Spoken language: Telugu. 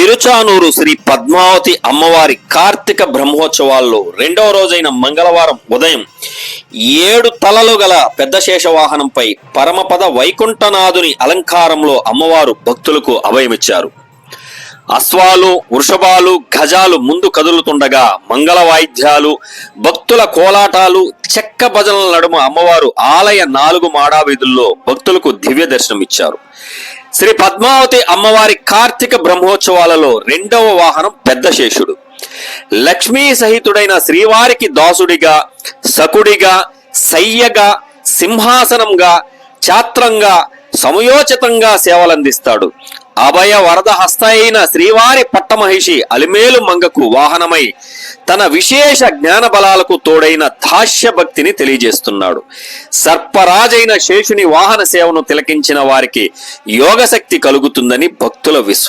తిరుచానూరు శ్రీ పద్మావతి అమ్మవారి కార్తీక బ్రహ్మోత్సవాల్లో రెండవ రోజైన మంగళవారం ఉదయం ఏడు తలలు గల పెద్ద శేషవాహనంపై పరమపద వైకుంఠనాథుని అలంకారంలో అమ్మవారు భక్తులకు అభయమిచ్చారు. అశ్వాలు వృషభాలు గజాలు ముందు కదులుతుండగా మంగళ వాయిద్యాలు భక్తుల కోలాటాలు చెక్క భజనల నడుమ అమ్మవారు ఆలయ నాలుగు మాడా వీధుల్లో భక్తులకు దివ్య దర్శనమిచ్చారు శ్రీ పద్మావతి అమ్మవారి కార్తీక బ్రహ్మోత్సవాలలో రెండవ వాహనం పెద్ద శేషుడు. లక్ష్మీ సహితుడైన శ్రీవారికి దాసుడిగా సకుడిగా సయ్యగా సింహాసనంగా ఛాత్రంగా సమయోచితంగా సేవలందిస్తాడు. అభయ వరద హస్త అయిన శ్రీవారి పట్టమహిషి అలిమేలు మంగకు వాహనమై తన విశేష జ్ఞాన బలాలకు తోడైన దాస్య భక్తిని తెలియజేస్తున్నాడు. సర్పరాజైన శేషుని వాహన సేవను తిలకించిన వారికి యోగశక్తి కలుగుతుందని భక్తుల విశ్వాసం.